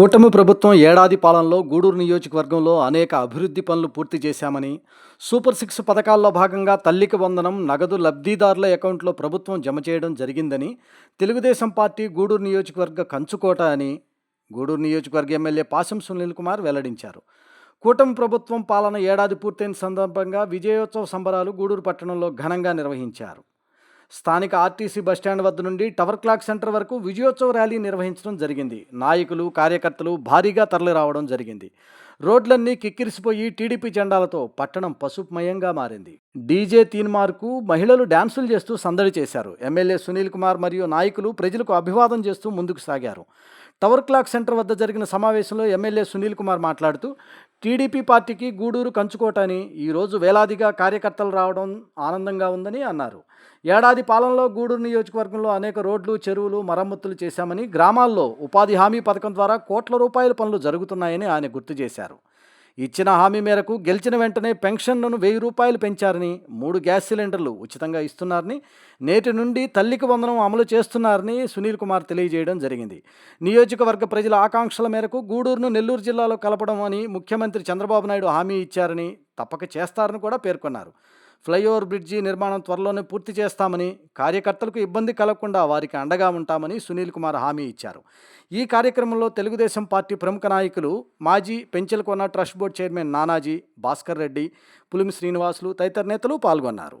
కూటమి ప్రభుత్వం ఏడాది పాలనలో గూడూరు నియోజకవర్గంలో అనేక అభివృద్ధి పనులు పూర్తి చేశామని సూపర్ సిక్స్ పథకాల్లో భాగంగా తల్లికి వందనం నగదు లబ్ధిదారుల అకౌంట్లో ప్రభుత్వం జమ చేయడం జరిగిందని తెలుగుదేశం పార్టీ గూడూరు నియోజకవర్గ కంచుకోట అని గూడూరు నియోజకవర్గ ఎమ్మెల్యే పాశం సునీల్ కుమార్ వెల్లడించారు. కూటమి ప్రభుత్వం పాలన ఏడాది పూర్తయిన సందర్భంగా విజయోత్సవ సంబరాలు గూడూరు పట్టణంలో ఘనంగా నిర్వహించారు. స్థానిక ఆర్టీసీ బస్టాండ్ వద్ద నుండి టవర్ క్లాక్ సెంటర్ వరకు విజయోత్సవ ర్యాలీ నిర్వహించడం జరిగింది. నాయకులు కార్యకర్తలు భారీగా తరలిరావడం జరిగింది. రోడ్లన్నీ కిక్కిరిసిపోయి టీడీపీ జెండాలతో పట్టణం పసుపుమయంగా మారింది. డీజే తీన్మార్కు మహిళలు డ్యాన్సులు చేస్తూ సందడి చేశారు. ఎమ్మెల్యే సునీల్ కుమార్ మరియు నాయకులు ప్రజలకు అభివాదం చేస్తూ ముందుకు సాగారు. టవర్ క్లాక్ సెంటర్ వద్ద జరిగిన సమావేశంలో ఎమ్మెల్యే సునీల్ కుమార్ మాట్లాడుతూ టీడీపీ పార్టీకి గూడూరు కంచుకోటని ఈరోజు వేలాదిగా కార్యకర్తలు రావడం ఆనందంగా ఉందని అన్నారు. ఏడాది పాలనలో గూడూరు నియోజకవర్గంలో అనేక రోడ్లు చెరువులు మరమ్మతులు చేశామని గ్రామాల్లో ఉపాధి హామీ పథకం ద్వారా కోట్ల రూపాయల పనులు జరుగుతున్నాయని ఆయన గుర్తు చేశారు. ఇచ్చిన హామీ మేరకు గెలిచిన వెంటనే పెన్షన్లను వెయ్యి రూపాయలు పెంచారని మూడు గ్యాస్ సిలిండర్లు ఉచితంగా ఇస్తున్నారని నేటి నుండి తల్లికి వందనం అమలు చేస్తున్నారని సునీల్ కుమార్ తెలియజేయడం జరిగింది. నియోజకవర్గ ప్రజల ఆకాంక్షల మేరకు గూడూరును నెల్లూరు జిల్లాలో కలపడం అని ముఖ్యమంత్రి చంద్రబాబు నాయుడు హామీ ఇచ్చారని తప్పక చేస్తారని కూడా పేర్కొన్నారు. ఫ్లైఓవర్ బ్రిడ్జి నిర్మాణం త్వరలోనే పూర్తి చేస్తామని కార్యకర్తలకు ఇబ్బంది కలగకుండా వారికి అండగా ఉంటామని సునీల్ కుమార్ హామీ ఇచ్చారు. ఈ కార్యక్రమంలో తెలుగుదేశం పార్టీ ప్రముఖ నాయకులు మాజీ Penchalakona trust board chairman Nanaji Bhaskar Reddy Pulimi Srinivasulu తదితర నేతలు పాల్గొన్నారు.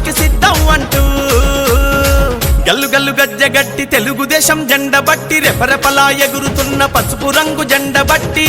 యుద్ధానికి సిద్ధం అంటూ. గల్లు గల్లు గజ్జ గట్టి తెలుగుదేశం జెండ బట్టి రెపరెపలా ఎగురుతున్న పసుపు రంగు జెండ బట్టి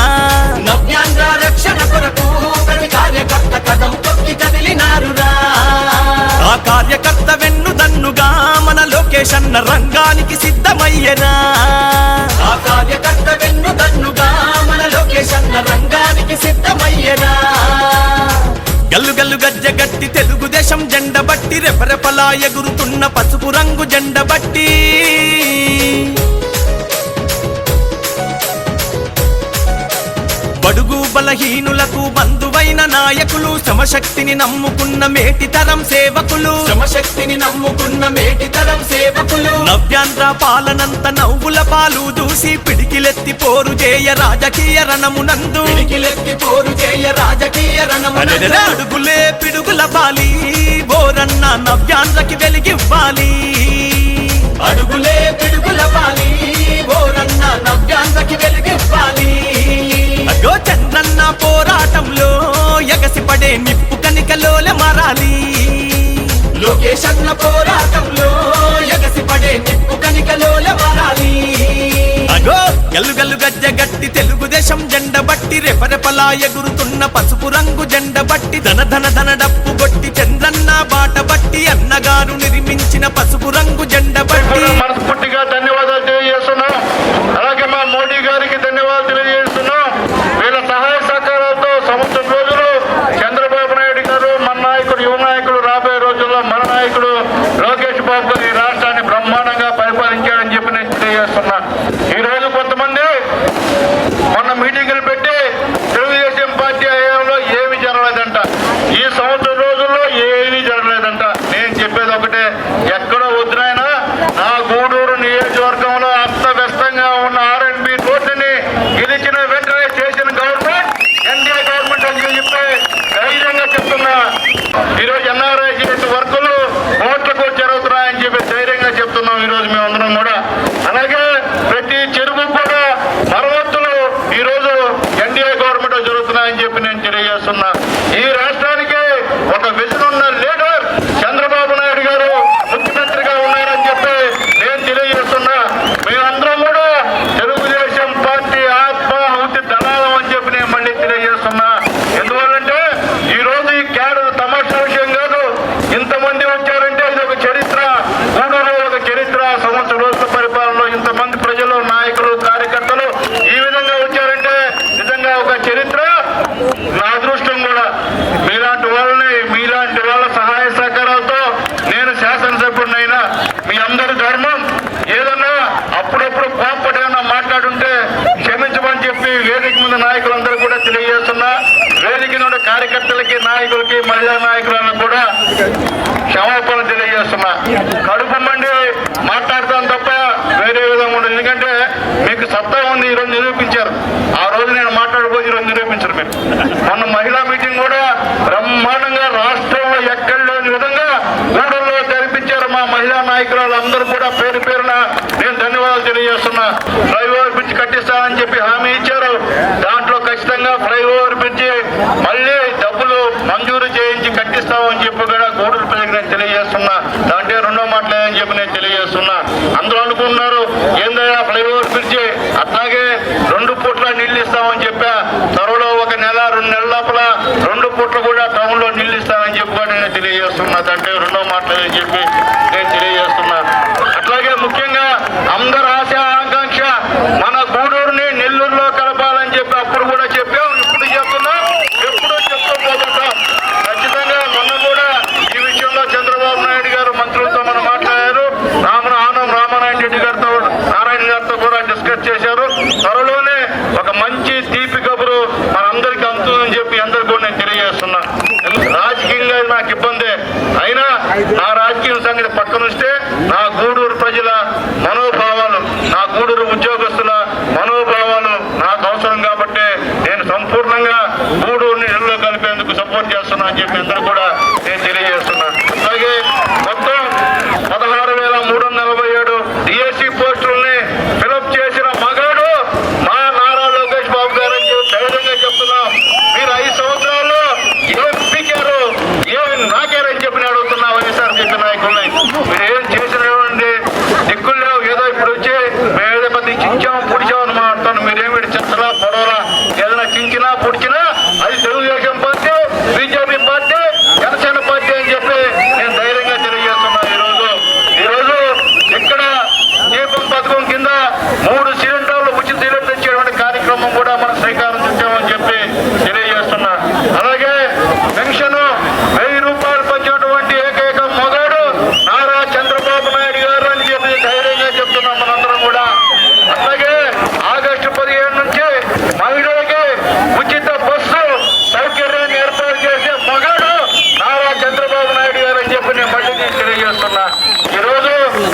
లోకేష్ అన్న రంగానికి సిద్ధమయ్యరా ఆ కార్యకర్త వెన్ను దన్నుగా మన లోకేష్ అన్న రంగానికి సిద్ధమయ్యరా గల్లు గల్లు గజ్జ గట్టి తెలుగుదేశం జెండ బట్టి రెపరెపలా ఎగురుతున్న పసుపు రంగు జెండ బట్టి బడుగు బలహీనులకు బంధువైన నాయకులు శ్రమశక్తిని నమ్ముకున్న మేటితరం సేవకులు. శ్రమశక్తిని నమ్ముకున్న మేటితరం సేవకులు. నవ్యాంధ్ర పాలనంత నవ్వుల పాలు దూసి పిడికిలెత్తి పోరు చేయ రాజకీయ రణమునందు. పిడికిలెత్తి పోరు చేయ రాజకీయ రణమునందు. అడుగులే పిడుగుల బాలి బోరన్న నవ్యాంధ్రకి వెలిగివ్వాలి. లోకేష్ అన్న పోరాటంలో ఎగసిపడే నిప్పు కనికలోల మారాలి అగో గల్లు గల్లు గజ్జ గట్టి తెలుగుదేశం జెండ బట్టి రెపరెపలా ఎగురుతున్న పసుపు రంగు జెండ బట్టి ధన ధన ధన డప్పు కొట్టి చంద్రన్న బాట బట్టి అన్నగారు నిర్మించిన పసుపు రంగు జెండ బట్టి కూడా మనస్ఫూర్తిగా ధన్యవాదాలు తెలియజేస్తున్నాం అలాగే మా మోడీ గారికి ధన్యవాదాలు తెలియజేస్తున్నాం వీళ్ళ సహాయ సహకారాలతో సంవత్సరం రోజులు చంద్రబాబు నాయుడు గారు మన నాయకుడు యువ నాయకుడు రాబోయే రోజుల్లో మన నాయకుడు లోకేష్ బాబు గారు ఈ రాష్ట్రాన్ని బ్రహ్మాండంగా పరిపాలించాడని చెప్పి నేను తెలియజేస్తున్నాను ఈ చెప్పి నేను తెలియజేస్తున్నా. కడుపు మండి మాట్లాడతాను తప్ప వేరే విధంగా ఉండదు. ఎందుకంటే మీకు సత్తా ఉంది ఈరోజు నిరూపించారు. ఆ రోజు నేను మాట్లాడబోయి ఈరోజు నిరూపించారు మీరు. మొన్న మహిళా మీటింగ్ కూడా బ్రహ్మాండంగా రాష్ట్రంలో ఎక్కడ లేని విధంగా గూడూరులో జరిపించారు మా మహిళా నాయకురాలు. అందరూ కూడా పేరు పేరున నేను ధన్యవాదాలు తెలియజేస్తున్నా. ఫ్లైఓవర్ బ్రిడ్జ్ కట్టిస్తానని చెప్పి హామీ ఇచ్చారు. దాంట్లో ఖచ్చితంగా ఫ్లైఓవర్ బ్రిడ్జ్ మళ్ళీ డబ్బులు మంజూరు చేయించి కట్టిస్తామని చెప్పి కూడా గూడూరు ప్రజలకు నేను తెలియజేస్తున్నా దాంట్లో రెండో మాటలేదని చెప్పి నేను తెలియజేస్తున్నా అందరూ అనుకున్నారు ఏందయ్యా ఫ్లైఓవర్ బ్రిడ్జి? అట్లాగే రెండు పూట్ల నీళ్ళు ఇస్తామని చెప్పా. త్వరలో ఒక నెల రెండు నెలల లోపల రెండు పూట్లు కూడా టౌన్లో ఇస్తామని చెప్పి కూడా నేను తెలియజేస్తున్నా. అంటే రెండో మాటలు చెప్పి సంపూర్ణంగా మూడు నెలల్లో కలిపేందుకు సపోర్ట్ చేస్తున్నా అని చెప్పి అందరూ కూడా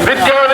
విద్యా